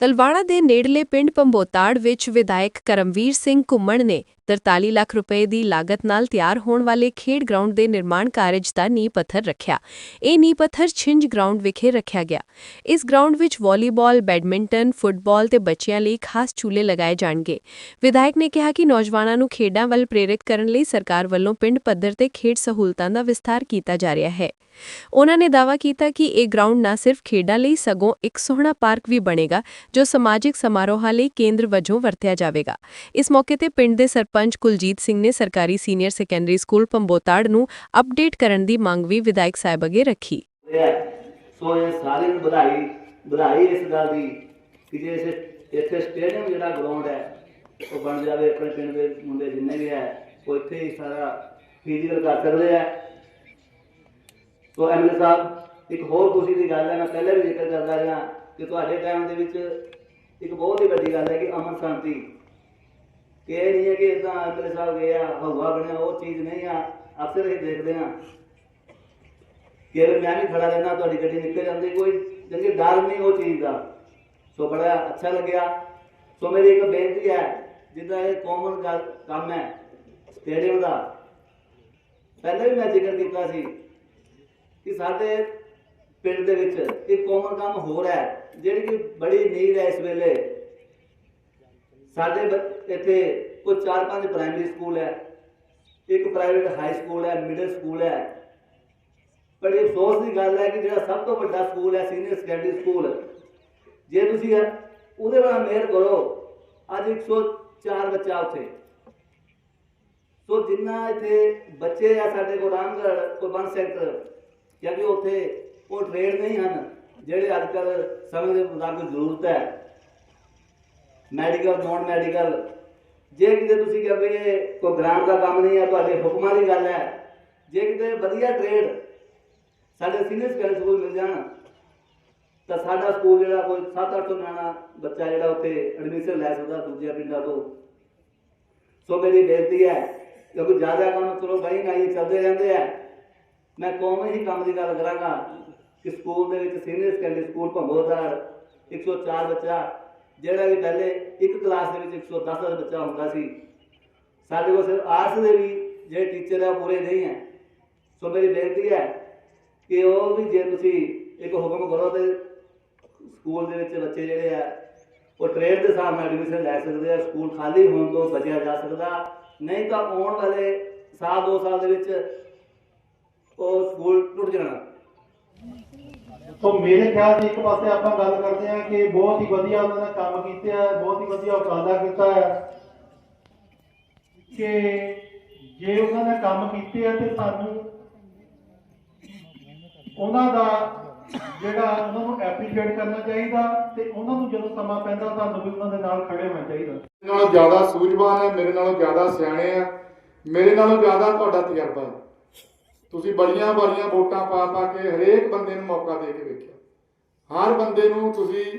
ਤਲਵਾੜਾ ਦੇ ਨੇੜਲੇ ਪਿੰਡ ਪੰਬੋਤਾੜ ਵਿੱਚ ਵਿਧਾਇਕ ਕਰਮਵੀਰ ਸਿੰਘ ਘੁੰਮਣ ਨੇ 43 ਲੱਖ ਰੁਪਏ ਦੀ ਲਾਗਤ ਨਾਲ ਤਿਆਰ ਹੋਣ ਵਾਲੇ ਖੇਡ ਗਰਾਊਂਡ ਦੇ ਨਿਰਮਾਣ ਕਾਰਜ ਦਾ ਨੀਂਹ ਪੱਥਰ ਰੱਖਿਆ। ਇਹ ਨੀਂਹ ਪੱਥਰ ਛਿੰਝ ਗਰਾਊਂਡ ਵਿਖੇ ਰੱਖਿਆ ਗਿਆ। ਇਸ ਗਰਾਊਂਡ ਵਿੱਚ ਵਾਲੀਬਾਲ, ਬੈਡਮਿੰਟਨ, ਫੁੱਟਬਾਲ ਤੇ ਬੱਚਿਆਂ ਲਈ ਖਾਸ ਝੂਲੇ ਲਗਾਏ ਜਾਣਗੇ। ਵਿਧਾਇਕ ਨੇ ਕਿਹਾ ਕਿ ਨੌਜਵਾਨਾਂ ਨੂੰ ਖੇਡਾਂ ਵੱਲ ਪ੍ਰੇਰਿਤ ਕਰਨ ਲਈ ਸਰਕਾਰ ਵੱਲੋਂ ਪਿੰਡ ਪੱਧਰ ਤੇ ਖੇਡ ਸਹੂਲਤਾਂ ਦਾ ਵਿਸਥਾਰ ਕੀਤਾ ਜਾ ਰਿਹਾ ਹੈ। ਉਹਨਾਂ ਨੇ ਦਾਅਵਾ ਕੀਤਾ ਕਿ ਇਹ ਗਰਾਊਂਡ ਨਾ ਸਿਰਫ ਖੇਡਾਂ ਲਈ ਸਗੋਂ ਇੱਕ ਸੋਹਣਾ ਪਾਰਕ ਵੀ ਬਣੇਗਾ, ਜੋ ਸਮਾਜਿਕ ਸਮਾਰੋਹਾਂ ਲਈ ਕੇਂਦਰ ਵਜੋਂ ਵਰਤਿਆ ਜਾਵੇਗਾ। ਇਸ ਮੌਕੇ ਤੇ ਪਿੰਡ ਦੇ ਸਰਪੰਚ ਕੁਲਜੀਤ ਸਿੰਘ ਨੇ ਸਰਕਾਰੀ ਸੀਨੀਅਰ ਸੈਕੰਡਰੀ ਸਕੂਲ ਪੰਬੋਤਾੜ ਨੂੰ ਅਪਡੇਟ ਕਰਨ ਦੀ ਮੰਗ ਵੀ ਵਿਧਾਇਕ ਸਾਹਿਬ ਅੱਗੇ ਰੱਖੀ। ਸੋ ਇਹ ਸਾਰਿਆਂ ਨੂੰ ਵਧਾਈ ਵਧਾਈ ਇਸ ਗੱਲ ਦੀ ਕਿ ਜੇ ਇਸ ਇੱਥੇ ਸਟੇਡੀਅਮ ਜਿਹੜਾ ਗਰਾਊਂਡ ਹੈ, ਉਹ ਬਣ ਜਾਵੇ, ਆਪਣੇ ਪਿੰਡ ਦੇ ਮੁੰਡੇ ਜਿੰਨੇ ਵੀ ਹੈ, ਉਹ ਇੱਥੇ ਹੀ ਸਾਰਾ ਫਿਜ਼ੀਕਲ ਕਰ ਸਕਦੇ ਆ ਸੋ ਐਮਐਲਏ ਸਾਹਿਬ, ਇੱਕ ਹੋਰ ਖੁਸ਼ੀ ਦੀ ਗੱਲ ਹੈ, ਮੈਂ ਪਹਿਲੇ ਵੀ ਜ਼ਿਕਰ ਕਰਦਾ ਰਿਹਾ ਕਿ ਤੁਹਾਡੇ ਟਾਈਮ ਦੇ ਵਿੱਚ ਇੱਕ ਬਹੁਤ ਹੀ ਵੱਡੀ ਗੱਲ ਹੈ ਕਿ ਅਮਨ ਸ਼ਾਂਤੀ ਕਿ ਇਹ ਨਹੀਂ ਹੈ ਕਿ ਇਦਾਂ ਅਗਲੇ ਸਾਲ ਗਏ ਆ ਹਵਾ ਬਣਿਆ, ਉਹ ਚੀਜ਼ ਨਹੀਂ ਆ, ਅਕਸਰ ਇਹ ਦੇਖਦੇ ਆ ਕਿ ਮੈਂ ਵੀ ਖੜਾ ਰਹਿਣਾ ਤੁਹਾਡੀ ਗੱਡੀ ਨਿਕਲ ਜਾਂਦੀ, ਕੋਈ ਚੰਗੀ ਡਰ ਨਹੀਂ ਉਹ ਚੀਜ਼ ਦਾ। ਸੋ ਬੜਾ ਅੱਛਾ ਲੱਗਿਆ। ਸੋ ਮੇਰੀ ਇੱਕ ਬੇਨਤੀ ਹੈ, ਜਿੱਦਾਂ ਇਹ ਕਾਮਨ ਗੱਲ ਕੰਮ ਹੈ ਸਟੇਡੀਅਮ ਦਾ। ਪਹਿਲਾਂ ਵੀ ਮੈਂ ਜ਼ਿਕਰ ਕੀਤਾ ਸੀ ਕਿ ਸਾਡੇ ਪਿੰਡ ਦੇ ਵਿੱਚ ਇੱਕ ਕਾਮਨ ਕੰਮ ਹੋਰ ਹੈ, ਜਿਹੜੀ ਕਿ ਬੜੀ ਨੀਡ ਹੈ ਇਸ ਵੇਲੇ। ਸਾਡੇ ਇੱਥੇ ਕੋਈ 4-5 ਪ੍ਰਾਇਮਰੀ ਸਕੂਲ ਹੈ ਇੱਕ ਪ੍ਰਾਈਵੇਟ ਹਾਈ ਸਕੂਲ ਹੈ ਮਿਡਲ ਸਕੂਲ ਹੈ ਬੜੀ ਅਫਸੋਸ ਦੀ ਗੱਲ ਹੈ ਕਿ ਜਿਹੜਾ ਸਭ ਤੋਂ ਵੱਡਾ ਸਕੂਲ ਹੈ ਸੀਨੀਅਰ ਸੈਕੰਡਰੀ ਸਕੂਲ ਜੇ ਤੁਸੀਂ ਇਹ- ਉਹਦੇ ਵੱਲ ਮਿਹਰ ਕਰੋ ਅੱਜ 104 ਬੱਚਾ ਉੱਥੇ ਸੋ ਜਿੰਨਾ ਇੱਥੇ ਬੱਚੇ ਆ ਸਾਡੇ ਕੋਲ ਰਾਮਗੜ੍ਹ ਕੋਈ ਵਨ ਸੈਕਟਰ ਕਿਉਂਕਿ ਉੱਥੇ ਉਹ ਟ੍ਰੇਡ ਨਹੀਂ ਹਨ ਜਿਹੜੇ ਅੱਜ ਕੱਲ ਸਮੇਂ ਦੇ ਮੁਤਾਬਕ ਜ਼ਰੂਰਤ ਹੈ ਮੈਡੀਕਲ ਨੋਨ ਮੈਡੀਕਲ ਜੇ ਕਿਤੇ ਤੁਸੀਂ ਕਹਿੰਦੇ ਇਹ ਕੋਈ ਗ੍ਰਾਂਟ ਦਾ ਕੰਮ ਨਹੀਂ ਹੈ, ਤੁਹਾਡੇ ਹੁਕਮਾਂ ਦੀ ਗੱਲ ਹੈ, ਜੇ ਕਿਤੇ ਵਧੀਆ ਟ੍ਰੇਡ ਸਾਡੇ ਸੀਨੀਅਰ ਸੈਕੰਡਰੀ ਸਕੂਲ ਮਿਲ ਜਾਣ, ਤਾਂ ਸਾਡਾ ਸਕੂਲ ਜਿਹੜਾ ਕੋਈ 7-800 ਨਿਆਣਾ ਬੱਚਾ ਜਿਹੜਾ ਉੱਥੇ ਐਡਮਿਸ਼ਨ ਲੈ ਸਕਦਾ ਦੂਜੇ ਪਿੰਡਾਂ ਤੋਂ। ਸੋ ਮੇਰੀ ਬੇਨਤੀ ਹੈ, ਕਿਉਂਕਿ ਜ਼ਿਆਦਾ ਕੰਮ ਚਲੋ ਬਈ ਨਾ ਇਹ ਚੱਲਦੇ ਰਹਿੰਦੇ ਆ। ਮੈਂ ਕੌਮ ਹੀ ਕੰਮ ਦੀ ਗੱਲ ਕਰਾਂਗਾ ਕਿ ਸਕੂਲ ਦੇ ਵਿੱਚ ਸੀਨੀਅਰ ਸੈਕੰਡਰੀ ਸਕੂਲ ਭੰਗੋਦਾਰ 104 ਬੱਚਾ ਜਿਹੜਾ ਕਿ ਪਹਿਲੇ ਇੱਕ ਕਲਾਸ ਦੇ ਵਿੱਚ 110 ਬੱਚਾ ਹੁੰਦਾ ਸੀ, ਸਾਡੇ ਕੋਲ ਸਿਰਫ ਆਰਟਸ ਦੇ ਵੀ ਜਿਹੜੇ ਟੀਚਰ ਆ, ਉਹ ਪੂਰੇ ਨਹੀਂ ਹੈ। ਸੋ ਮੇਰੀ ਬੇਨਤੀ ਹੈ ਕਿ ਉਹ ਵੀ ਜੇ ਤੁਸੀਂ ਇੱਕ ਹੁਕਮ ਕਰੋ ਤੇ ਸਕੂਲ ਦੇ ਵਿੱਚ ਬੱਚੇ ਜਿਹੜੇ ਆ, ਉਹ ਟ੍ਰੇਡ ਦੇ ਹਿਸਾਬ ਨਾਲ ਐਡਮਿਸ਼ਨ ਲੈ ਸਕਦੇ ਆ ਸਕੂਲ ਖਾਲੀ ਹੋਣ ਤੋਂ ਬਚਿਆ ਜਾ ਸਕਦਾ। ਨਹੀਂ ਤਾਂ ਆਉਣ ਵਾਲੇ ਸਾਲ, ਦੋ ਸਾਲ ਦੇ ਵਿੱਚ ਉਹ ਸਕੂਲ ਟੁੱਟ ਜਾਣਾ। ਸੋ ਮੇਰੇ ਖਿਆਲ 'ਚ ਇੱਕ ਪਾਸੇ ਆਪਾਂ ਗੱਲ ਕਰਦੇ ਹਾਂ ਕਿ ਬਹੁਤ ਹੀ ਵਧੀਆ ਉਹਨਾਂ ਨੇ ਕੰਮ ਕੀਤੇ ਆ, ਬਹੁਤ ਹੀ ਵਧੀਆ ਉਪਰਾਲਾ ਕੀਤਾ ਹੈ ਕਿ ਜੇ ਉਹਨਾਂ ਨੇ ਕੰਮ ਕੀਤੇ ਆ ਤੇ ਸਾਨੂੰ ਉਹਨਾਂ ਦਾ ਜਿਹੜਾ ਉਹਨਾਂ ਨੂੰ ਐਪਰੀਸ਼ੀਏਟ ਕਰਨਾ ਚਾਹੀਦਾ ਤੇ ਉਹਨਾਂ ਨੂੰ ਜਦੋਂ ਸਮਾਂ ਪੈਂਦਾ ਸਾਨੂੰ ਵੀ ਉਹਨਾਂ ਦੇ ਨਾਲ ਖੜੇ ਹੋਣਾ ਚਾਹੀਦਾ। ਮੇਰੇ ਨਾਲੋਂ ਜ਼ਿਆਦਾ ਸੂਝਵਾਨ ਹੈ, ਮੇਰੇ ਨਾਲੋਂ ਜ਼ਿਆਦਾ ਸਿਆਣੇ ਆ, ਮੇਰੇ ਨਾਲੋਂ ਜ਼ਿਆਦਾ ਤੁਹਾਡਾ ਤਜਰਬਾ ਹੈ। ਤੁਸੀਂ ਬੜੀਆਂ ਬੜੀਆਂ ਵੋਟਾਂ ਪਾ ਪਾ ਕੇ ਹਰੇਕ ਬੰਦੇ ਨੂੰ ਮੌਕਾ ਦੇ ਕੇ ਵੇਖਿਆ। ਹਰ ਬੰਦੇ ਨੂੰ ਤੁਸੀਂ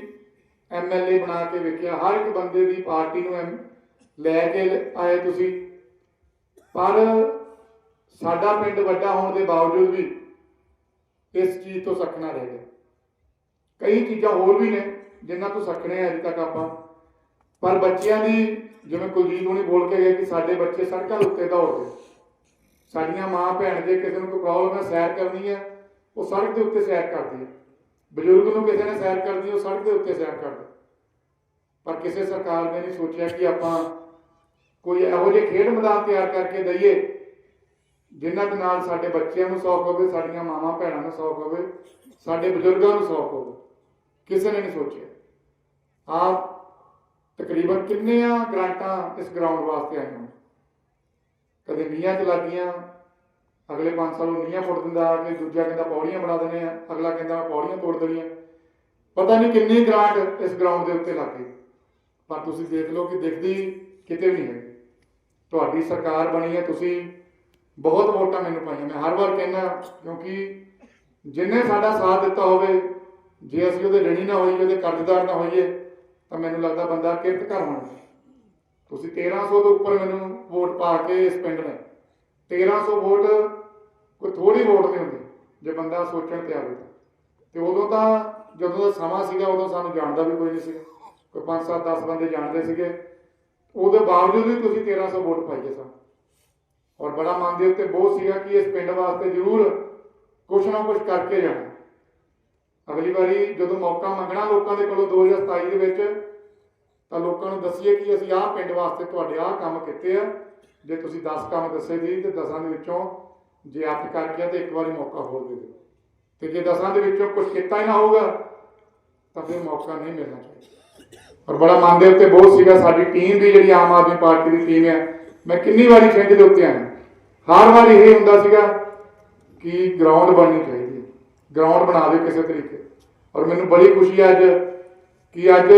ਐਮਐਲਏ ਬਣਾ ਕੇ ਵੇਖਿਆ, ਹਰ ਇੱਕ ਬੰਦੇ ਦੀ ਪਾਰਟੀ ਨੂੰ ਲੈ ਕੇ ਆਏ ਤੁਸੀਂ। ਪਰ ਸਾਡਾ ਪਿੰਡ ਵੱਡਾ ਹੋਣ ਦੇ ਬਾਵਜੂਦ ਵੀ ਇਸ ਚੀਜ਼ ਤੋਂ ਸੱਖਣਾ ਰਹਿ ਗਿਆ। ਕਈ ਚੀਜ਼ਾਂ ਹੋਰ ਵੀ ਨੇ ਜਿਨ੍ਹਾਂ ਤੋਂ ਸੱਖਣੇ ਆ ਅਜੇ ਤੱਕ ਆਪਾਂ। ਪਰ ਬੱਚਿਆਂ ਦੀ ਜਿਵੇਂ ਕੁਲਜੀਤ ਹੁਣੀ ਬੋਲ ਕੇ ਗਏ ਕਿ ਸਾਡੇ ਬੱਚੇ ਸੜਕਾਂ ਦੇ ਉੱਤੇ ਦੌੜਦੇ। ਸਾਡੀਆਂ ਮਾਂ ਭੈਣ ਜੇ ਕਿਸੇ ਨੂੰ ਕੋਈ ਪ੍ਰੋਬਲਮ ਹੈ, ਸੈਰ ਕਰਨੀ ਹੈ, ਉਹ ਸੜਕ ਦੇ ਉੱਤੇ ਸੈਰ ਕਰਦੀ ਹੈ। ਬਜ਼ੁਰਗ ਨੂੰ ਕਿਸੇ ਨੇ ਸੈਰ ਕਰਨੀ, ਉਹ ਸੜਕ ਦੇ ਉੱਤੇ ਸੈਰ ਕਰਦਾ ਪਰ ਕਿਸੇ ਸਰਕਾਰ ਨੇ ਨਹੀਂ ਸੋਚਿਆ ਕਿ ਆਪਾਂ ਕੋਈ ਇਹੋ ਜਿਹੇ ਖੇਡ ਮੈਦਾਨ ਤਿਆਰ ਕਰਕੇ ਦਈਏ ਜਿਨ੍ਹਾਂ ਦੇ ਨਾਲ ਸਾਡੇ ਬੱਚਿਆਂ ਨੂੰ ਸੌਖ ਹੋਵੇ, ਸਾਡੀਆਂ ਮਾਵਾਂ ਭੈਣਾਂ ਨੂੰ ਸੌਖ ਹੋਵੇ, ਸਾਡੇ ਬਜ਼ੁਰਗਾਂ ਨੂੰ ਸੌਖ ਹੋਵੇ। ਕਿਸੇ ਨੇ ਨਹੀਂ ਸੋਚਿਆ। ਆਪ ਤਕਰੀਬਨ ਕਿੰਨੀਆਂ ਗ੍ਰਾਂਟਾਂ ਇਸ ਗਰਾਊਂਡ ਵਾਸਤੇ ਆਈਆਂ ਕਦੇ ਨੀਹਾਂ ਚ ਲੱਗੀਆਂ ਅਗਲੇ 5 ਸਾਲ ਉਹ ਨੀਹਾਂ ਫੁੱਟ ਦਿੰਦਾ ਕਿ ਦੂਜਾ ਕਹਿੰਦਾ ਪੌੜੀਆਂ ਬਣਾ ਦਿੰਦੇ ਆ ਅਗਲਾ ਕਹਿੰਦਾ ਮੈਂ ਪੌੜੀਆਂ ਤੋੜ ਦੇਣੀਆਂ। ਪਤਾ ਨਹੀਂ ਕਿੰਨੀ ਗ੍ਰਾਂਟ ਇਸ ਗਰਾਊਂਡ ਦੇ ਉੱਤੇ ਲੱਗ ਗਈ। ਪਰ ਤੁਸੀਂ ਦੇਖ ਲਓ ਕਿ ਦਿਖਦੀ ਕਿਤੇ ਵੀ ਨਹੀਂ ਹੈ ਤੁਹਾਡੀ ਸਰਕਾਰ ਬਣੀ ਹੈ, ਤੁਸੀਂ ਬਹੁਤ ਵੋਟਾਂ ਮੈਨੂੰ ਪਾਈਆਂ। ਮੈਂ ਹਰ ਵਾਰ ਕਹਿੰਦਾ, ਕਿਉਂਕਿ ਜਿੰਨੇ ਸਾਡਾ ਸਾਥ ਦਿੱਤਾ ਹੋਵੇ, ਜੇ ਅਸੀਂ ਉਹਦੇ ਰਣੀ ਨਾ ਹੋਈਏ, ਉਹਦੇ ਕਰਜ਼ਦਾਰ ਨਾ ਹੋਈਏ, ਤਾਂ ਮੈਨੂੰ ਲੱਗਦਾ ਬੰਦਾ ਕਿਰਤ ਘਰ ਹੋਣਾ ਤੁਸੀਂ 1300 ਤੋਂ ਉੱਪਰ ਮੈਨੂੰ ਵੋਟ ਪਾ ਕੇ ਇਸ ਪਿੰਡ ਨੇ। 1300 ਵੋਟ ਕੋਈ ਥੋੜੀ ਵੋਟ ਨਹੀਂ ਹੁੰਦੀ, ਜੇ ਬੰਦਾ ਸੋਚਣ ਤੇ ਆਵੇ। ਤਾਂ ਤੇ ਉਦੋਂ ਤਾਂ ਜਦੋਂ ਦਾ ਸਮਾਂ ਸੀਗਾ, ਉਦੋਂ ਸਾਨੂੰ ਜਾਣਦਾ ਵੀ ਕੋਈ ਨਹੀਂ ਸੀ। ਕੋਈ 5 7 10 ਬੰਦੇ ਜਾਣਦੇ ਸੀਗੇ। ਉਹਦੇ ਬਾਵਜੂਦ ਵੀ ਤੁਸੀਂ 1300 ਵੋਟ ਪਾਈਏ ਸਨ। ਔਰ ਬੜਾ ਮਨ ਦੇ ਉੱਤੇ ਬਹੁਤ ਸੀਗਾ ਕਿ ਇਸ ਪਿੰਡ ਵਾਸਤੇ ਜ਼ਰੂਰ ਕੁਛ ਨਾ ਕੁਛ ਕਰਕੇ ਜਾਣਾ। ਅਗਲੀ ਵਾਰੀ ਜਦੋਂ ਮੌਕਾ ਮੰਗਣਾ ਲੋਕਾਂ ਦੇ ਕੋਲੋਂ 2027 ਦੇ ਵਿੱਚ ਤਾਂ ਲੋਕਾਂ ਨੂੰ ਦੱਸੀਏ ਕਿ ਅਸੀਂ ਆਹ ਪਿੰਡ ਵਾਸਤੇ ਤੁਹਾਡੇ ਆਹ ਕੰਮ ਕੀਤੇ ਆ। ਜੇ ਤੁਸੀਂ 10 ਕੰਮ ਦੱਸੇ ਜੀ, ਤੇ 10ਾਂ ਦੇ ਵਿੱਚੋਂ ਜੇ ਅੱਠ ਕਰ ਗਿਆ ਤੇ ਇੱਕ ਵਾਰੀ ਮੌਕਾ ਹੋਰ ਦੇ ਦਿਓ। ਤੇ ਜੇ 10ਾਂ ਦੇ ਵਿੱਚੋਂ ਕੁਝ ਕੀਤਾ ਹੀ ਨਾ ਹੋਊਗਾ, ਤਾਂ ਫਿਰ ਮੌਕਾ ਨਹੀਂ ਮਿਲਣਾ ਚਾਹੀਦਾ। ਔਰ ਬੜਾ ਮਨ ਦੇ ਉੱਤੇ ਬਹੁਤ ਸੀਗਾ, ਸਾਡੀ ਟੀਮ ਦੀ ਜਿਹੜੀ ਆਮ ਆਦਮੀ ਪਾਰਟੀ ਦੀ ਟੀਮ ਹੈ ਮੈਂ ਕਿੰਨੀ ਵਾਰੀ ਖਿੰਡ ਦੇ ਉੱਤੇ ਆਇਆ। ਹਰ ਵਾਰ ਇਹ ਹੁੰਦਾ ਸੀਗਾ ਕਿ ਗਰਾਊਂਡ ਬਣਨੀ ਚਾਹੀਦੀ ਹੈ। ਗਰਾਊਂਡ ਬਣਾ ਦਿਓ ਕਿਸੇ ਤਰੀਕੇ। ਔਰ ਮੈਨੂੰ ਬੜੀ ਖੁਸ਼ੀ ਹੈ ਅੱਜ ਕਿ ਅੱਜ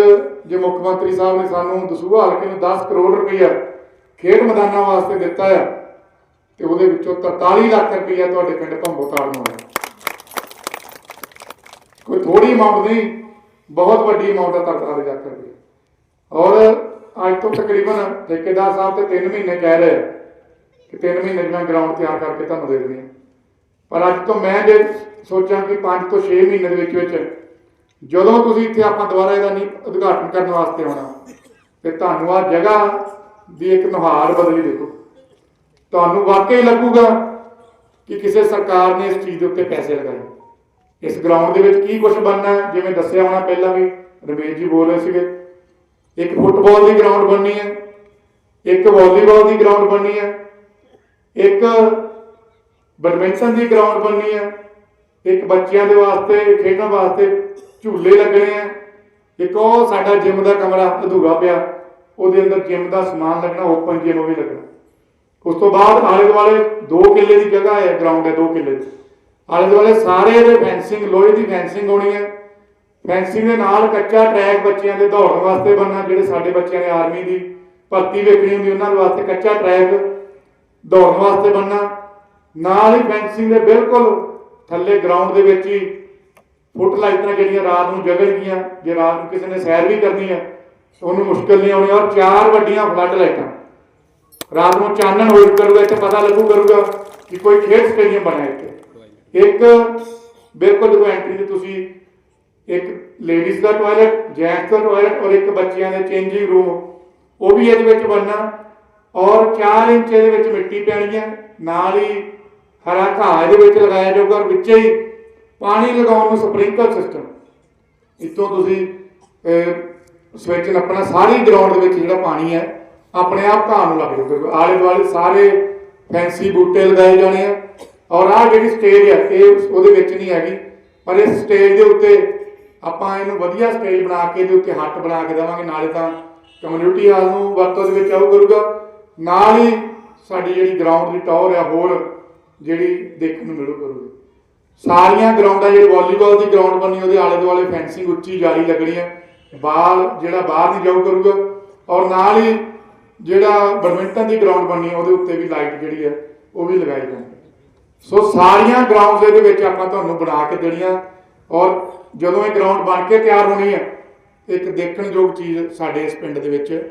ਜੇ ਮੁੱਖ ਮੰਤਰੀ ਸਾਹਿਬ ਨੇ ਸਾਨੂੰ ਦਸੂਹਾ ਹਲਕੇ ਨੂੰ 10 ਕਰੋੜ ਰੁਪਈਆ ਖੇਡ ਮੈਦਾਨਾਂ ਵਾਸਤੇ ਦਿੱਤਾ ਆ, ਤੇ ਉਹਦੇ ਵਿੱਚੋਂ 43 ਲੱਖ ਰੁਪਈਆ ਤੁਹਾਡੇ ਪਿੰਡ ਭੰਬੋਤਾਲ ਨੂੰ ਆਇਆ। ਕੋਈ ਥੋੜੀ ਅਮਾਉਂਟ ਨਹੀਂ, ਬਹੁਤ ਵੱਡੀ ਅਮਾਉਂਟ ਹੈ 43 ਲੱਖ ਰੁਪਈਆ। ਔਰ ਅੱਜ ਤੋਂ ਤਕਰੀਬਨ ਠੇਕੇਦਾਰ ਸਾਹਿਬ ਤੇ 3 ਮਹੀਨੇ ਕਹਿ ਰਹੇ ਕਿ 3 ਮਹੀਨੇ ਮੈਂ ਗਰਾਊਂਡ ਤਿਆਰ ਕਰਕੇ ਤੁਹਾਨੂੰ ਦੇ ਦੇਣੀ ਹੈ। ਪਰ ਅੱਜ ਤੋਂ ਮੈਂ ਜੇ ਸੋਚਾਂ ਕਿ 5 ਤੋਂ 6 ਮਹੀਨੇ ਦੇ ਵਿੱਚ ਵਿੱਚ ਜਦੋਂ ਤੁਸੀਂ ਇੱਥੇ ਆਪਾਂ ਦੁਬਾਰਾ ਇਹਦਾ ਨਹੀਂ ਉਦਘਾਟਨ ਕਰਨ ਵਾਸਤੇ ਆਉਣਾ, ਤੇ ਤੁਹਾਨੂੰ ਆ ਜਗ੍ਹਾ ਦੀ ਇੱਕ ਨੁਹਾਰ ਬਦਲੀ ਦੇਖੋ। ਤੁਹਾਨੂੰ ਵਾਕਈ ਲੱਗੂਗਾ ਕਿ ਕਿਸੇ ਸਰਕਾਰ ਨੇ ਇਸ ਚੀਜ਼ ਦੇ ਉੱਤੇ ਪੈਸੇ ਲਗਾਏ। ਇਸ ਗਰਾਊਂਡ ਦੇ ਵਿੱਚ ਕੀ ਕੁਝ ਬਣਨਾ ਜਿਵੇਂ ਦੱਸਿਆ ਹੋਣਾ ਪਹਿਲਾਂ ਵੀ, ਰਮੇਸ਼ ਜੀ ਬੋਲ ਰਹੇ ਸੀਗੇ। ਇੱਕ ਫੁੱਟਬਾਲ ਦੀ ਗਰਾਊਂਡ ਬਣਨੀ ਹੈ, ਇੱਕ ਵਾਲੀਬਾਲ ਦੀ ਗਰਾਊਂਡ ਬਣਨੀ ਹੈ, ਇੱਕ ਬੈਡਮਿੰਟਨ ਦੀ ਗਰਾਊਂਡ ਬਣਨੀ ਹੈ, ਇੱਕ ਬੱਚਿਆਂ ਦੇ ਵਾਸਤੇ ਖੇਡਣ ਵਾਸਤੇ ਝੂਲੇ ਲੱਗਣੇ ਆ। ਇੱਕ ਉਹ ਸਾਡਾ ਜਿਮ ਦਾ ਕਮਰਾ ਅਧੂਰਾ ਪਿਆ। ਉਹਦੇ ਅੰਦਰ ਜਿਮ ਦਾ ਸਮਾਨ ਲੱਗਣਾ ਓਪਨ ਜਿਮ ਉਹ ਵੀ ਲੱਗਣਾ। ਉਸ ਤੋਂ ਬਾਅਦ ਆਲੇ ਦੁਆਲੇ 2 ਕਿੱਲੇ ਦੀ ਜਗ੍ਹਾ ਹੈ ਗਰਾਊਂਡ ਹੈ 2 ਕਿੱਲੇ ਦੀ। ਆਲੇ ਦੁਆਲੇ ਸਾਰੇ ਇਹਦੇ ਫੈਂਸਿੰਗ ਲੋਹੇ ਦੀ ਫੈਂਸਿੰਗ ਹੋਣੀ ਹੈ। ਫੈਂਸਿੰਗ ਦੇ ਨਾਲ ਕੱਚਾ ਟਰੈਕ ਬੱਚਿਆਂ ਦੇ ਦੌੜਨ ਵਾਸਤੇ ਬਣਨਾ, ਜਿਹੜੇ ਸਾਡੇ ਬੱਚਿਆਂ ਨੇ ਆਰਮੀ ਦੀ ਭਰਤੀ ਵੇਖਣੀ ਹੁੰਦੀ, ਉਹਨਾਂ ਦੇ ਵਾਸਤੇ ਕੱਚਾ ਟਰੈਕ ਦੌੜਨ ਵਾਸਤੇ ਬਣਨਾ। ਨਾਲ ਹੀ ਫੈਂਸਿੰਗ ਦੇ ਬਿਲਕੁਲ ਥੱਲੇ ਗਰਾਊਂਡ ਦੇ ਵਿੱਚ ਹੀ ਫੁੱਟ ਲਾਈਟਾਂ ਜਿਹੜੀਆਂ ਰਾਤ ਨੂੰ ਜਗਣਗੀਆਂ ਜੇ ਰਾਤ ਨੂੰ ਕਿਸੇ ਨੇ ਸੈਰ ਵੀ ਕਰਨੀ ਹੈ ਉਹਨੂੰ ਮੁਸ਼ਕਲ ਨਹੀਂ ਆਉਣੀ, ਔਰ ਚਾਰ ਵੱਡੀਆਂ ਫਲੱਡ ਲਾਈਟਾਂ। ਰਾਤ ਨੂੰ ਚਾਨਣ ਹੋਈ ਕਰੂਗਾ, ਇੱਥੇ ਪਤਾ ਲੱਗੂ ਕਰੂਗਾ ਕਿ ਕੋਈ ਖੇਡ ਸਟੇਡੀਅਮ ਬਣਿਆ ਇੱਥੇ। ਇੱਕ, ਬਿਲਕੁਲ ਜਦੋਂ ਐਂਟਰੀ ਤੇ ਤੁਸੀਂ ਇੱਕ ਲੇਡੀਜ਼ ਦਾ ਟਾਇਲਟ ਜੈਂਟਸ ਦਾ ਟਾਇਲਟ ਔਰ ਇੱਕ ਬੱਚਿਆਂ ਦੇ ਚੇਂਜਿੰਗ ਰੂਮ ਉਹ ਵੀ ਇਹਦੇ ਵਿੱਚ ਬਣਨਾ, ਔਰ 4 ਇੰਚ ਦੇ ਵਿੱਚ ਮਿੱਟੀ ਪੈਣੀ ਹੈ ਨਾਲ ਹੀ ਹਰਾ ਘਾਹ ਇਹਦੇ ਵਿੱਚ ਲਗਾਇਆ ਜਾਊਗਾ, ਔਰ ਵਿੱਚੇ ਹੀ ਪਾਣੀ ਲਗਾਉਣ ਨੂੰ ਸਪ੍ਰਿੰਕਲ ਸਿਸਟਮ ਇਤੋਂ ਤੁਸੀਂ ਸਵਿਚ ਨੱਪਣਾ ਸਾਰੀ ਗਰਾਊਂਡ ਦੇ ਵਿੱਚ ਜਿਹੜਾ ਪਾਣੀ ਹੈ, ਆਪਣੇ ਆਪ ਘਾਹ ਨੂੰ ਲੱਗ ਜਾਊਗਾ। ਆਲੇ ਦੁਆਲੇ ਸਾਰੇ ਫੈਂਸੀ ਬੂਟੇ ਲਗਾਏ ਜਾਣੇ ਆ। ਔਰ ਆਹ ਜਿਹੜੀ ਸਟੇਜ ਹੈ, ਇਹ ਉਹਦੇ ਵਿੱਚ ਨਹੀਂ ਹੈਗੀ। ਪਰ ਇਸ ਸਟੇਜ ਦੇ ਉੱਤੇ ਆਪਾਂ ਇਹਨੂੰ ਵਧੀਆ ਸਟੇਜ ਬਣਾ ਕੇ, ਇਹਦੇ ਉੱਤੇ ਹੱਟ ਬਣਾ ਕੇ ਦੇਵਾਂਗੇ। ਨਾਲੇ ਤਾਂ ਕਮਿਊਨਿਟੀ ਹਾਲ ਨੂੰ ਵਰਤੋਂ ਦੇ ਵਿੱਚ ਆਊ ਕਰੂਗਾ। ਨਾਲ ਹੀ ਸਾਡੀ ਜਿਹੜੀ ਗਰਾਊਂਡ ਦੀ ਟੌਰ ਆ, ਹੋਰ ਜਿਹੜੀ ਦੇਖਣ ਨੂੰ ਮਿਲੂ ਕਰੂਗੀ। ਸਾਰੀਆਂ ਗਰਾਊਂਡਾਂ ਜਿਹੜੀ ਵਾਲੀਬਾਲ ਦੀ ਗਰਾਊਂਡ ਬਣੀ, ਉਹਦੇ ਆਲੇ ਦੁਆਲੇ ਫੈਂਸਿੰਗ ਉੱਚੀ ਜਾਲੀ ਲੱਗਣੀ ਹੈ ਬਾਲ, ਜਿਹੜਾ ਬਾਹਰ ਨਹੀਂ ਜਾਊ ਕਰੂਗਾ, ਔਰ ਨਾਲ ਹੀ ਜਿਹੜਾ ਬੈਡਮਿੰਟਨ ਦੀ ਗਰਾਊਂਡ ਬਣੀ ਹੈ ਉਹਦੇ ਉੱਤੇ ਵੀ ਲਾਈਟ ਜਿਹੜੀ ਹੈ ਉਹ ਵੀ ਲਗਾਈ ਜਾਣੀ ਸੋ ਸਾਰੀਆਂ ਗਰਾਊਂਡਸ ਦੇ ਵਿੱਚ ਆਪਾਂ ਤੁਹਾਨੂੰ ਬਣਾ ਕੇ ਦੇਣੀਆਂ, ਔਰ ਜਦੋਂ ਇਹ ਗਰਾਊਂਡ ਬਣ ਕੇ ਤਿਆਰ ਹੋਣੀ ਹੈ ਇੱਕ ਦੇਖਣਯੋਗ ਚੀਜ਼ ਸਾਡੇ ਇਸ ਪਿੰਡ ਦੇ ਵਿੱਚ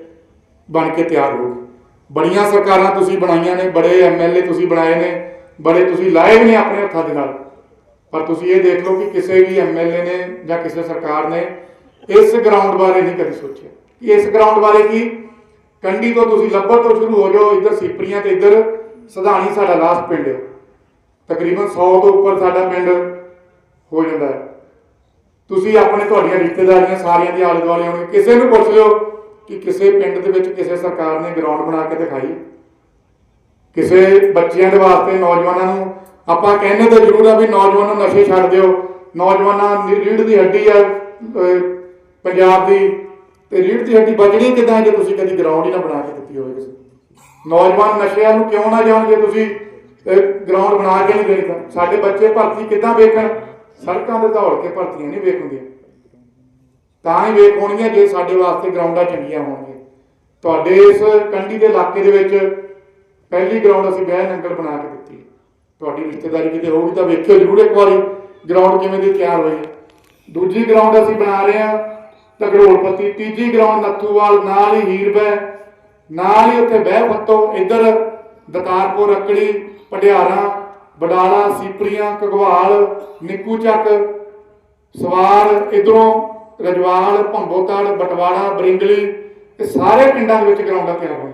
ਬਣ ਕੇ ਤਿਆਰ ਹੋਊਗੀ। ਬੜੀਆਂ ਸਰਕਾਰਾਂ ਤੁਸੀਂ ਬਣਾਈਆਂ ਨੇ, ਬੜੇ ਐਮਐਲਏ ਤੁਸੀਂ ਬਣਾਏ ਨੇ, ਬੜੇ ਤੁਸੀਂ ਲਾਏ ਵੀ ਨੇ ਆਪਣੇ ਹੱਥਾਂ ਦੇ ਨਾਲ। ਪਰ ਤੁਸੀਂ ਇਹ ਦੇਖ ਲਓ ਕਿ ਕਿਸੇ ਵੀ ਐਮਐਲਏ ਨੇ ਜਾਂ ਕਿਸੇ ਸਰਕਾਰ ਨੇ ਇਸ ਗਰਾਊਂਡ ਬਾਰੇ ਨਹੀਂ ਕਦੇ ਸੋਚਿਆ। ਕਿ ਇਸ ਗਰਾਊਂਡ ਬਾਰੇ ਕੀ? ਕੰਡੀ ਤੋਂ ਤੁਸੀਂ ਲੱਭਰ ਤੋਂ ਸ਼ੁਰੂ ਹੋ ਜਾਓ, ਇੱਧਰ ਸੀਪਰੀਆਂ ਤੇ ਇੱਧਰ ਸਧਾਣੀ ਸਾਡਾ ਲਾਸਟ ਪਿੰਡ ਹੈ ਤਕਰੀਬਨ 100 ਤੋਂ ਉੱਪਰ ਸਾਡਾ ਪਿੰਡ ਹੋ ਜਾਂਦਾ ਹੈ। ਤੁਸੀਂ ਆਪਣੇ ਤੁਹਾਡੀਆਂ ਰਿਸ਼ਤੇਦਾਰੀਆਂ ਸਾਰੀਆਂ ਦੇ ਆਲੇ ਦੁਆਲੇ ਹੋਣਗੇ ਕਿਸੇ ਨੂੰ ਪੁੱਛ ਲਿਓ ਕਿ ਕਿਸੇ ਪਿੰਡ ਦੇ ਵਿੱਚ ਕਿਸੇ ਸਰਕਾਰ ਨੇ ਗਰਾਊਂਡ ਬਣਾ ਕੇ ਦਿਖਾਈ। ਕਿਸੇ ਬੱਚਿਆਂ ਦੇ ਵਾਸਤੇ, ਨੌਜਵਾਨਾਂ ਨੂੰ ਆਪਾਂ ਕਹਿੰਦੇ ਤਾਂ ਜ਼ਰੂਰ ਆ ਵੀ ਨੌਜਵਾਨਾਂ ਨੂੰ ਨਸ਼ੇ ਛੱਡ ਦਿਓ। ਨੌਜਵਾਨਾਂ ਦੀ ਰੀੜ ਦੀ ਹੱਡੀ ਆ ਪੰਜਾਬ ਦੀ। ਤੇ ਰੀੜ ਦੀ ਹੱਡੀ ਬਚਣੀ ਕਿਦਾਂ ਜੇ ਤੁਸੀਂ ਕਦੀ ਗਰਾਊਂਡ ਹੀ ਨਾ ਬਣਾ ਕੇ ਦਿੱਤੀ ਹੋਵੇ ਕਿਸੇ ਨੌਜਵਾਨ ਨਸ਼ਿਆਂ ਨੂੰ ਕਿਉਂ ਨਾ ਜਾਣ ਜੇ ਤੁਸੀਂ ਗਰਾਊਂਡ ਬਣਾ ਕੇ ਨਹੀਂ ਦੇਖਦਾ ਸਾਡੇ ਬੱਚੇ ਭਰਤੀ ਕਿੱਦਾਂ ਵੇਖਣ? ਸੜਕਾਂ ਤੇ ਦੌੜ ਕੇ ਭਰਤੀਆਂ ਨਹੀਂ ਵੇਖਣਗੇ ਤਾਂ ਹੀ ਵੇਖ ਹੋਣਗੀਆਂ ਜੇ ਸਾਡੇ ਵਾਸਤੇ ਗਰਾਊਂਡਾਂ ਚੰਗੀਆਂ ਹੋਣਗੀਆਂ। ਤੁਹਾਡੇ ਇਸ ਕੰਢੀ ਦੇ ਇਲਾਕੇ ਦੇ ਵਿੱਚ ਪਹਿਲੀ ਗਰਾਊਂਡ ਅਸੀਂ ਬਹਿ ਨੰਗਲ ਬਣਾ ਕੇ ਦਿੱਤੀ ਤੁਹਾਡੀ ਰਿਸ਼ਤੇਦਾਰੀ ਕਿਤੇ ਹੋਊਗੀ ਤਾਂ ਵੇਖਿਓ ਜ਼ਰੂਰ ਇੱਕ ਵਾਰੀ ਗਰਾਊਂਡ ਕਿਵੇਂ ਦੀ ਤਿਆਰ ਹੋਈ ਦੂਜੀ ਗਰਾਊਂਡ ਅਸੀਂ ਬਣਾ ਰਹੇ ਹਾਂ ਤਗੜੋਲਪਤੀ ਤੀਜੀ ਗਰਾਊਂਡ ਨੱਥੂਵਾਲ, ਨਾਲ ਹੀ ਹੀਰਬੈ ਨਾਲ ਹੀ ਉੱਥੇ ਬਹਿ ਫੱਤੋ, ਇੱਧਰ ਦਤਾਰਪੁਰ, ਰੱਕੜੀ ਪਟਿਆਰਾ ਬਡਾਲਾ, ਸੀਪਰੀਆਂ, ਘਗਵਾਲ, ਨਿੱਕੂ ਚੱਕ, ਸਵਾਰ, ਇਧਰੋਂ ਰਜਵਾਲ ਭੰਬੋਤੜ ਬਟਵਾੜਾ, ਬਰਿੰਗਲੀ, ਇਹ ਸਾਰੇ ਪਿੰਡਾਂ ਦੇ ਵਿੱਚ ਗਰਾਊਂਡਾਂ ਤਿਆਰ ਹੋਣਗੀਆਂ